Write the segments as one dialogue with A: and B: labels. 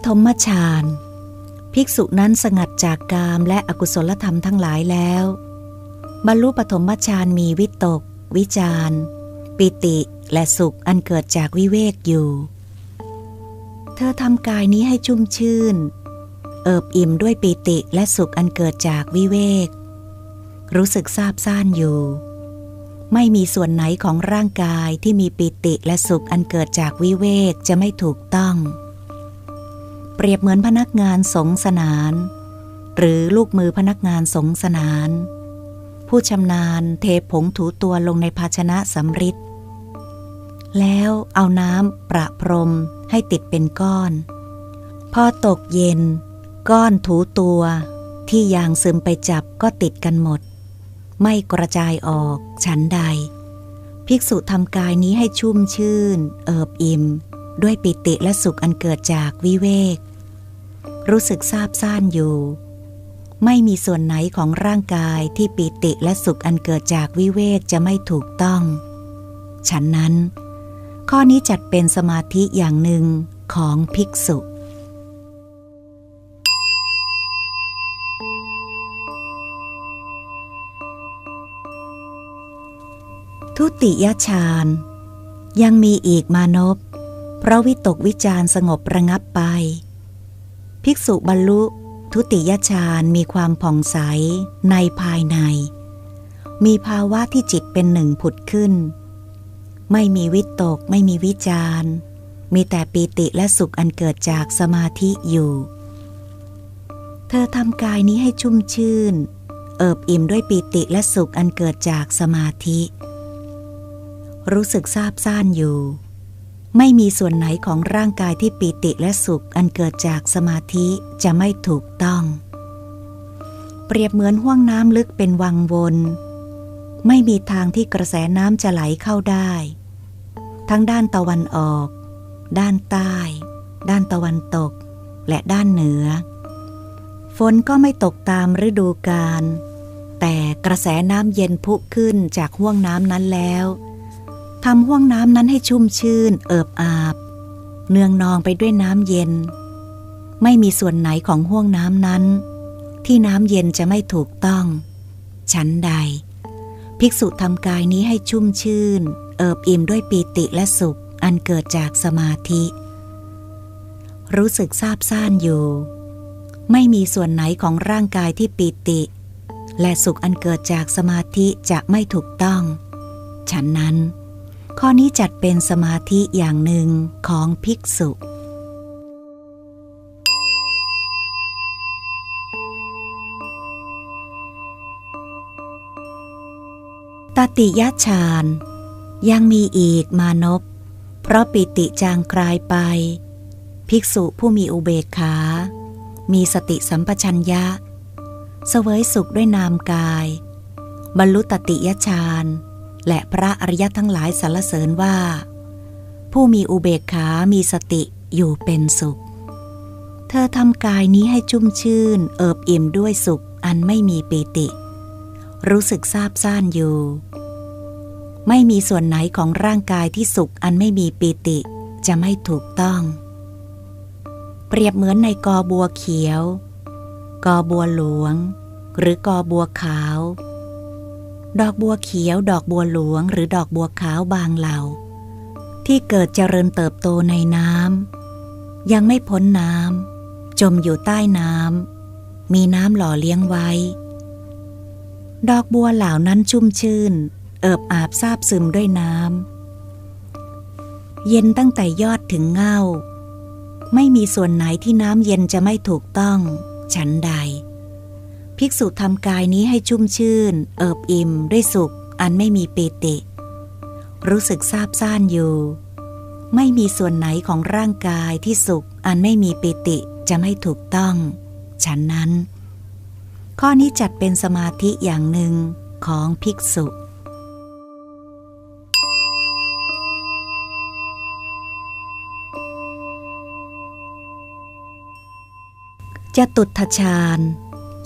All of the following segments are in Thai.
A: ปฐมฌาน ภิกษุนั้นสงัดจากกามและอกุศลธรรมทั้งหลายแล้ว บรรลุปฐมฌานมีวิตก วิจารปิติและสุขอันเกิดจากวิเวกอยู่ เธอทำกายนี้ให้ชุ่มชื่น เอิบอิ่มด้วยปิติและสุขอันเกิดจากวิเวก รู้สึกซาบซ่านอยู่ ไม่มีส่วนไหนของร่างกายที่มีปิติและสุขอันเกิดจากวิเวกจะไม่ถูกต้อง เปรียบเหมือนพนักงานสงสนาน หรือลูกมือพนักงานสงสนาน ผู้ชำนาญเทผงถูตัวลงในภาชนะสำริดแล้วเอาน้ำประพรมให้ติดเป็นก้อน พอตกเย็น ก้อนถูตัวที่ยางซึมไปจับก็ติดกันหมด ไม่กระจายออกชั้นใด ภิกษุทำกายนี้ให้ชุ่มชื่น เอิบอิ่ม ด้วยปิติและสุขอันเกิดจากวิเวก รู้สึกซาบซ่านอยู่ ไม่มีส่วนไหนของร่างกายที่ปิติและสุขอันเกิดจากวิเวกจะไม่ถูกต้อง ฉันนั้น ข้อนี้จัดเป็นสมาธิอย่างหนึ่งของภิกษุทุติยฌานยังมีอีกมานพเพราะวิตกวิจารสงบระงับไป ภิกษุบรรลุทุติยฌานมีความผ่องใสในภายใน มีภาวะที่จิตเป็นหนึ่งผุดขึ้น ไม่มีวิตกไม่มีวิจารมีแต่ปีติและสุขอันเกิดจากสมาธิอยู่ เธอทำกายนี้ให้ชุ่มชื่น เอิบอิ่มด้วยปีติและสุขอันเกิดจากสมาธิ รู้สึกซาบซ่านอยู่ ไม่มีส่วนไหนของร่างกายที่ปีติและสุขอันเกิดจากสมาธิจะไม่ถูกต้อง เปรียบเหมือนห้วงน้ำลึกเป็นวังวน ไม่มีทางที่กระแสน้ำจะไหลเข้าได้ ทั้งด้านตะวันออก ด้านใต้ ด้านตะวันตก และด้านเหนือ ฝนก็ไม่ตกตามฤดูกาลแต่กระแสน้ำเย็นพุขึ้นจากห้วงน้ำนั้นแล้ว ทำห้วงน้ำนั้นให้ชุ่มชื่น เอิบอาบ เนืองนองไปด้วยน้ำเย็น ไม่มีส่วนไหนของห้วงน้ำนั้น ที่น้ำเย็นจะไม่ถูกต้อง ชั้นใด ภิกษุทำกายนี้ให้ชุ่มชื่น เอิบอิ่มด้วยปีติและสุขอันเกิดจากสมาธิ รู้สึกซาบซ่านอยู่ ไม่มีส่วนไหนของร่างกายที่ปีติ และสุขอันเกิดจากสมาธิจะไม่ถูกต้อง ฉันนั้น ข้อนี้จัดเป็นสมาธิอย่างหนึ่งของภิกษุ ตติยฌานยังมีอีกมานพเพราะปิติจางคลายไป ภิกษุผู้มีอุเบกขา มีสติสัมปชัญญะ เสวยสุขด้วยนามกาย บรรลุตติยฌาน และพระอริยทั้งหลายสรรเสริญว่า ผู้มีอุเบกขา มีสติอยู่เป็นสุข เธอทำกายนี้ให้ชุ่มชื่น เอิบอิ่มด้วยสุขอันไม่มีปีติ รู้สึกซาบซ่านอยู่ ไม่มีส่วนไหนของร่างกายที่สุขอันไม่มีปีติจะไม่ถูกต้อง เปรียบเหมือนในกอบัวเขียว กอบัวหลวง หรือกอบัวขาว ดอกบัวเขียว ดอกบัวหลวง หรือดอกบัวขาวบางเหล่า ที่เกิดเจริญเติบโตในน้ำยังไม่พ้นน้ำจมอยู่ใต้น้ำมีน้ำหล่อเลี้ยงไว้ ดอกบัวเหล่านั้นชุ่มชื่น เอิบอาบซาบซึมด้วยน้ำเย็นตั้งแต่ยอดถึงเง่า ไม่มีส่วนไหนที่น้ำเย็นจะไม่ถูกต้อง ฉันใด ภิกษุทำกายนี้ให้ชุ่มชื่น เอิบอิ่มด้วยสุข อันไม่มีเปติ รู้สึกซาบซ่านอยู่ ไม่มีส่วนไหนของร่างกายที่สุข อันไม่มีปิติจะไม่ถูกต้อง ฉันนั้น ข้อนี้จัดเป็นสมาธิอย่างหนึ่งของภิกษุจะตุทชาญ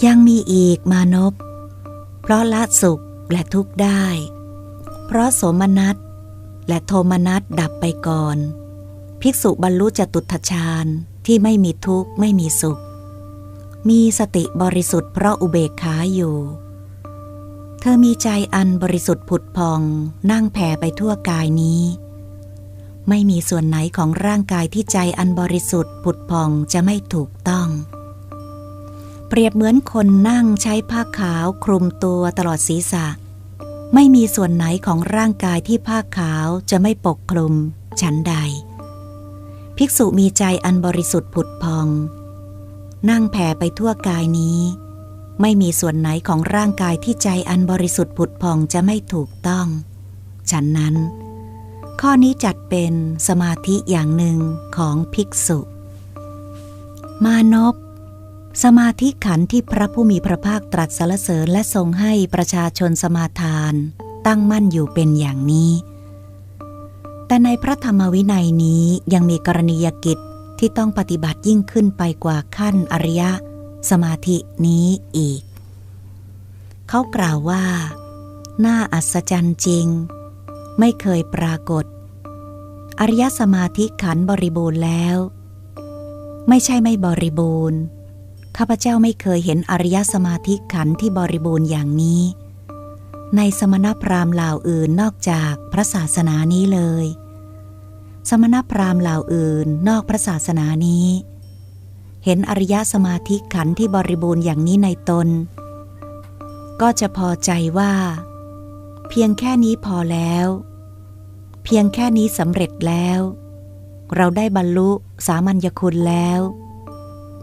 A: ยังมีอีกมานพเพราะละสุขและทุกข์ได้ เพราะโสมนัสและโทมนัสดับไปก่อน ภิกษุบรรลุจตุทชาญที่ไม่มีทุกข์ไม่มีสุข มีสติบริสุทธิ์เพราะอุเบกขาอยู่ เธอมีใจอันบริสุทธิ์ผุดพองนั่งแผ่ไปทั่วกายนี้ ไม่มีส่วนไหนของร่างกายที่ใจอันบริสุทธิ์ผุดพองจะไม่ถูกต้อง เปรียบเหมือนคนนั่งใช้ผ้าขาวคลุมตัวตลอดศีรษะ ไม่มีส่วนไหนของร่างกายที่ผ้าขาวจะไม่ปกคลุมฉันใด ภิกษุมีใจอันบริสุทธิ์ผุดพอง นั่งแผ่ไปทั่วกายนี้ ไม่มีส่วนไหนของร่างกายที่ใจอันบริสุทธิ์ผุดพองจะไม่ถูกต้อง ฉันนั้น ข้อนี้จัดเป็นสมาธิอย่างหนึ่งของภิกษุ มานพ สมาธิขันที่พระผู้มีพระภาคตรัสสรรเสริญและทรงให้ประชาชนสมาทาน ตั้งมั่นอยู่เป็นอย่างนี้ แต่ในพระธรรมวินัยนี้ยังมีกรณียกิจที่ต้องปฏิบัติยิ่งขึ้นไปกว่าขั้นอริยสมาธินี้อีก เขากล่าวว่า น่าอัศจรรย์จริง ไม่เคยปรากฏ อริยสมาธิขันบริบูรณ์แล้ว ไม่ใช่ไม่บริบูรณ์ ข้าพเจ้าไม่เคยเห็นอริยสมาธิขันธ์ที่บริบูรณ์อย่างนี้ ในสมณพราหมณ์เหล่าอื่นนอกจากพระศาสนานี้เลย สมณพราหมณ์เหล่าอื่นนอกพระศาสนานี้ เห็นอริยสมาธิขันธ์ที่บริบูรณ์อย่างนี้ในตน ก็จะพอใจว่า เพียงแค่นี้พอแล้ว เพียงแค่นี้สำเร็จแล้ว เราได้บรรลุสามัญญคุณแล้ว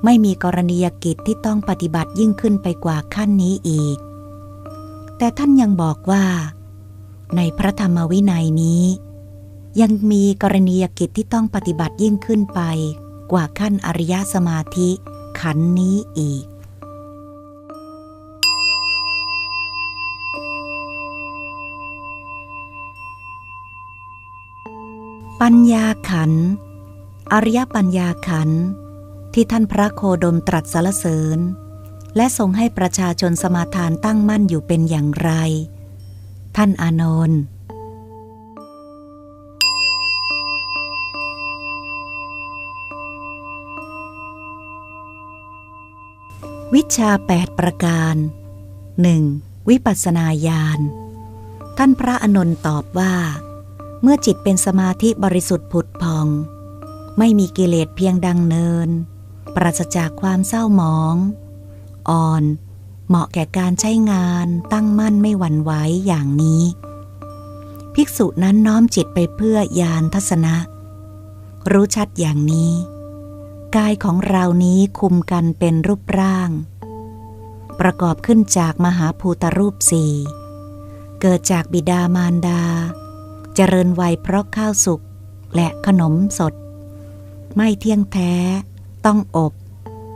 A: ไม่มีกรณียกิจที่ต้องปฏิบัติยิ่งขึ้นไปกว่าขั้นนี้อีก แต่ท่านยังบอกว่า ในพระธรรมวินัยนี้ ยังมีกรณียกิจที่ต้องปฏิบัติยิ่งขึ้นไป กว่าขั้นอริยสมาธิขันนี้อีก ปัญญาขัน อริยปัญญาขันธ์ ที่ท่านพระโคดมตรัสสรรเสริญ และทรงให้ประชาชนสมาทานตั้งมั่นอยู่เป็นอย่างไร ท่านอานนท์วิชาแปดประการหนึ่งวิปัสนาญาณ ท่านพระอนนท์ตอบว่า เมื่อจิตเป็นสมาธิบริสุทธิ์ผุดพอง ไม่มีกิเลสเพียงดังเนิน ปราศจากความเศร้าหมอง อ่อน เหมาะแก่การใช้งานตั้งมั่นไม่หวั่นไหวอย่างนี้ ภิกษุนั้นน้อมจิตไปเพื่อยานทัศนะ รู้ชัดอย่างนี้ กายของเรานี้คุมกันเป็นรูปร่าง ประกอบขึ้นจากมหาภูตรูปสี่เกิดจากบิดามารดา เจริญวัยเพราะข้าวสุกและขนมสด ไม่เที่ยงแท้ ต้องอบ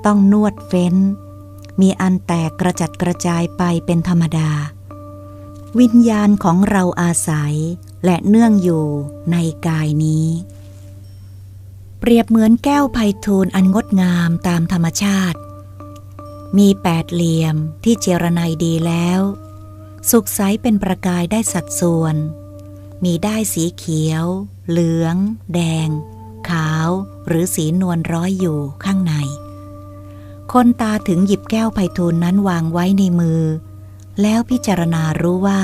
A: ต้องนวดเฟ้น มีอันแตกกระจัดกระจายไปเป็นธรรมดา วิญญาณของเราอาศัยและเนื่องอยู่ในกายนี้ เปรียบเหมือนแก้วไพทูลอันงดงามตามธรรมชาติ มีแปดเหลี่ยมที่เจรไนดีแล้ว สุกใสเป็นประกายได้สัดส่วน มีได้สีเขียว เหลือง แดง ขาว หรือสีนวลร้อยอยู่ข้างใน คนตาถึงหยิบแก้วไพทูลนั้นวางไว้ในมือ แล้วพิจารณารู้ว่า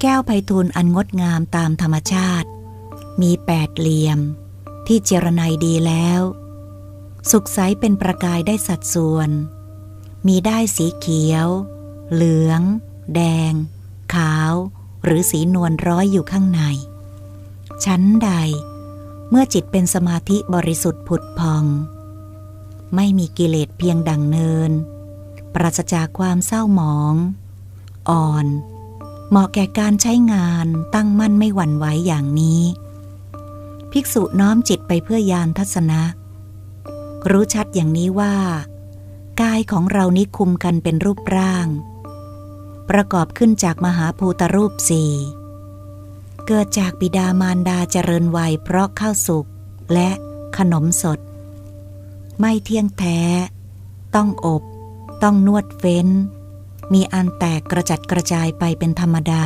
A: แก้วไพทูลอันงดงามตามธรรมชาติ มีแปดเหลี่ยม ที่เจรไนดีแล้ว สุกใสเป็นประกายได้สัดส่วน มีได้สีเขียว เหลือง แดง ขาว หรือสีนวลร้อยอยู่ข้างในชั้นใด เมื่อจิตเป็นสมาธิบริสุทธิ์ผุดพอง ไม่มีกิเลสเพียงดังเนิน ปราศจากความเศร้าหมอง อ่อน เหมาะแก่การใช้งานตั้งมั่นไม่หวั่นไหวอย่างนี้ ภิกษุน้อมจิตไปเพื่อยานทัศนะ รู้ชัดอย่างนี้ว่า กายของเรานี้คุมกันเป็นรูปร่าง ประกอบขึ้นจากมหาภูตรูปสี่ เกิดจากบิดามารดาเจริญวัยเพราะข้าวสุกและขนมสด ไม่เที่ยงแท้ ต้องอบ ต้องนวดเฟ้น มีอันแตกกระจัดกระจายไปเป็นธรรมดา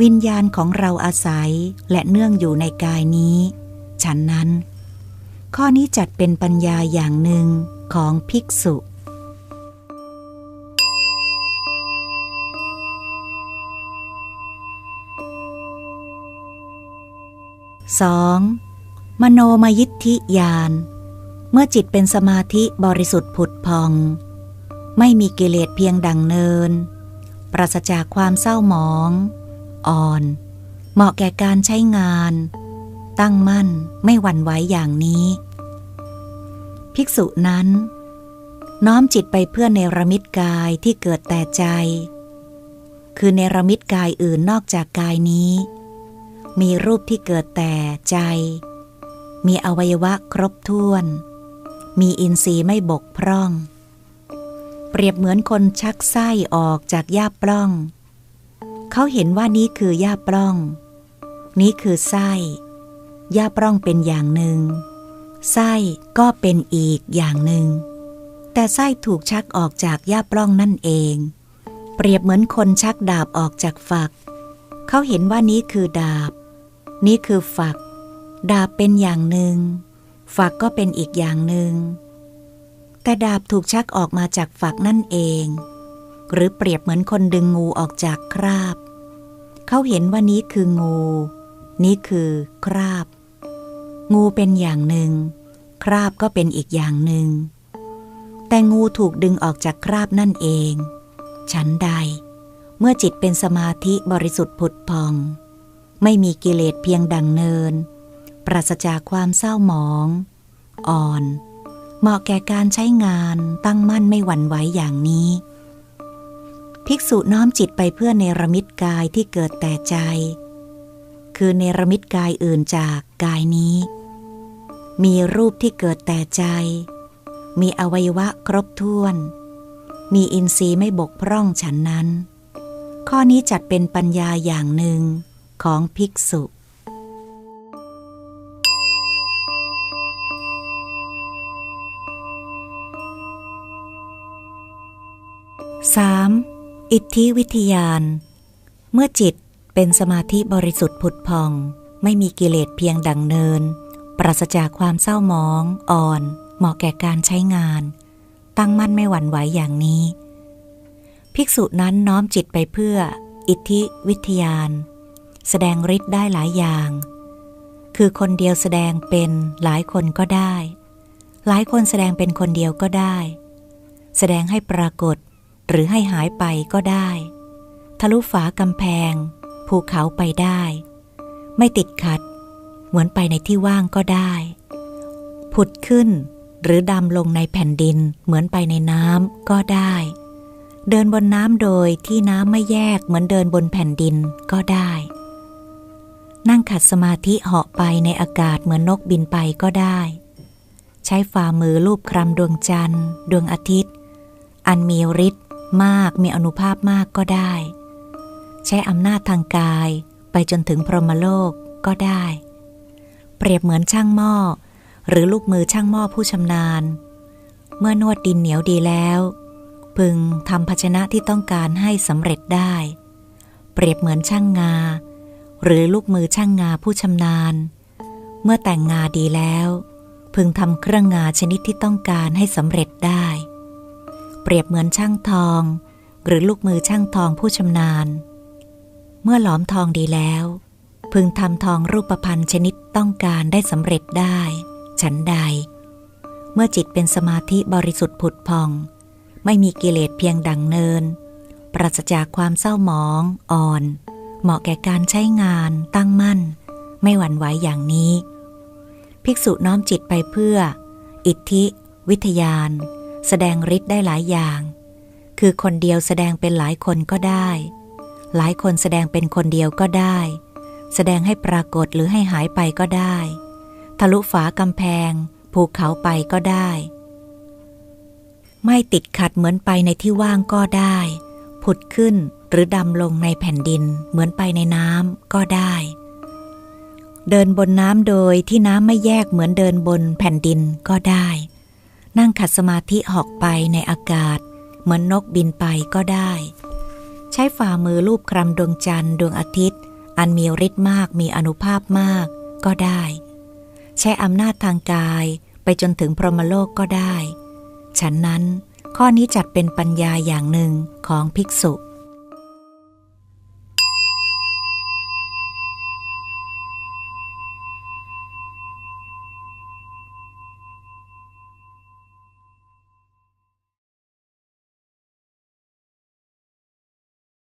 A: วิญญาณของเราอาศัยและเนื่องอยู่ในกายนี้ ฉันนั้น ข้อนี้จัดเป็นปัญญาอย่างหนึ่งของภิกษุ 2. มโนมยิทธิญาณ เมื่อจิตเป็นสมาธิบริสุทธิ์ผุดพอง ไม่มีกิเลสเพียงดังเนิน ปราศจากความเศร้าหมอง อ่อน เหมาะแก่การใช้งาน ตั้งมั่นไม่หวั่นไหวอย่างนี้ ภิกษุนั้น น้อมจิตไปเพื่อเนรมิตกายที่เกิดแต่ใจ คือเนรมิตกายอื่นนอกจากกายนี้ มีรูปที่เกิดแต่ใจ มีอวัยวะครบถ้วน มีอินทรีย์ไม่บกพร่อง เปรียบเหมือนคนชักไส้ออกจากหญ้าปล้อง เขาเห็นว่านี้คือหญ้าปล้อง นี้คือไส้หญ้าปล้องเป็นอย่างหนึ่ง ไส้ก็เป็นอีกอย่างหนึ่ง แต่ไส้ถูกชักออกจากหญ้าปล้องนั่นเอง เปรียบเหมือนคนชักดาบออกจากฝักเขาเห็นว่านี้คือดาบ นี่คือฝัก ดาบเป็นอย่างหนึ่ง ฝักก็เป็นอีกอย่างหนึ่ง แต่ดาบถูกชักออกมาจากฝักนั่นเอง หรือเปรียบเหมือนคนดึงงูออกจากคราบ เขาเห็นว่านี้คืองู นี่คือคราบ งูเป็นอย่างหนึ่ง คราบก็เป็นอีกอย่างหนึ่ง แต่งูถูกดึงออกจากคราบนั่นเอง ฉันใด เมื่อจิตเป็นสมาธิบริสุทธิ์ผุดพอง ไม่มีกิเลสเพียงดังเนิน ปราศจากความเศร้าหมอง อ่อน เหมาะแก่การใช้งานตั้งมั่นไม่หวั่นไหวอย่างนี้ ภิกษุน้อมจิตไปเพื่อเนรมิตกายที่เกิดแต่ใจ คือเนรมิตกายอื่นจากกายนี้ มีรูปที่เกิดแต่ใจ มีอวัยวะครบถ้วน มีอินทรีย์ไม่บกพร่องฉันนั้น ข้อนี้จัดเป็นปัญญาอย่างหนึ่ง ของภิกษุ 3. อิทธิวิทยาน เมื่อจิตเป็นสมาธิบริสุทธิ์ผุดพอง ไม่มีกิเลสเพียงดังเนิน ปราศจากความเศร้าหมอง อ่อน เหมาะแก่การใช้งาน ตั้งมั่นไม่หวั่นไหวอย่างนี้ ภิกษุนั้นน้อมจิตไปเพื่อ อิทธิวิทยาน แสดงฤทธิ์ได้หลายอย่าง คือคนเดียวแสดงเป็นหลายคนก็ได้ หลายคนแสดงเป็นคนเดียวก็ได้ แสดงให้ปรากฏหรือให้หายไปก็ได้ ทะลุฝากำแพง ภูเขาไปได้ ไม่ติดขัด เหมือนไปในที่ว่างก็ได้ ผุดขึ้นหรือดำลงในแผ่นดินเหมือนไปในน้ำก็ได้ เดินบนน้ำโดยที่น้ำไม่แยกเหมือนเดินบนแผ่นดินก็ได้ นั่งขัดสมาธิเหาะไปในอากาศเหมือนนกบินไปก็ได้ ใช้ฝ่ามือลูบคลำดวงจันทร์ ดวงอาทิตย์ อันมีฤทธิ์มากมีอนุภาพมากก็ได้ ใช้อำนาจทางกายไปจนถึงพรหมโลกก็ได้ เปรียบเหมือนช่างหม้อ หรือลูกมือช่างหม้อผู้ชำนาญ เมื่อนวดดินเหนียวดีแล้ว พึงทำภาชนะที่ต้องการให้สำเร็จได้ เปรียบเหมือนช่างงา หรือลูกมือช่างงาผู้ชำนาญ เมื่อแต่งงาดีแล้ว พึงทำเครื่องงาชนิดที่ต้องการให้สำเร็จได้ เปรียบเหมือนช่างทอง หรือลูกมือช่างทองผู้ชำนาญ เมื่อหลอมทองดีแล้ว พึงทำทองรูปพันธ์ชนิดต้องการได้สำเร็จได้ ฉันใด เมื่อจิตเป็นสมาธิบริสุทธิ์ผุดพอง ไม่มีกิเลสเพียงดังเนิน ปราศจากความเศร้าหมอง อ่อน เหมาะแก่การใช้งานตั้งมั่น ไม่หวั่นไหวอย่างนี้ ภิกษุน้อมจิตไปเพื่อ อิทธิ วิทยาน แสดงฤทธิ์ได้หลายอย่าง คือคนเดียวแสดงเป็นหลายคนก็ได้ หลายคนแสดงเป็นคนเดียวก็ได้ แสดงให้ปรากฏหรือให้หายไปก็ได้ ทะลุฝากำแพง ภูเขาไปก็ได้ ไม่ติดขัดเหมือนไปในที่ว่างก็ได้ ผุดขึ้น หรือดำลงในแผ่นดินเหมือนไปในน้ำก็ได้ เดินบนน้ำโดยที่น้ำไม่แยกเหมือนเดินบนแผ่นดินก็ได้ นั่งขัดสมาธิหอกไปในอากาศ เหมือนนกบินไปก็ได้ ใช้ฝ่ามือลูบคลำดวงจันทร์ดวงอาทิตย์ อันมีฤทธิ์มากมีอนุภาพมากก็ได้ ใช้อำนาจทางกายไปจนถึงพรหมโลกก็ได้ ฉันนั้นข้อนี้จัดเป็นปัญญาอย่างหนึ่งของภิกษุ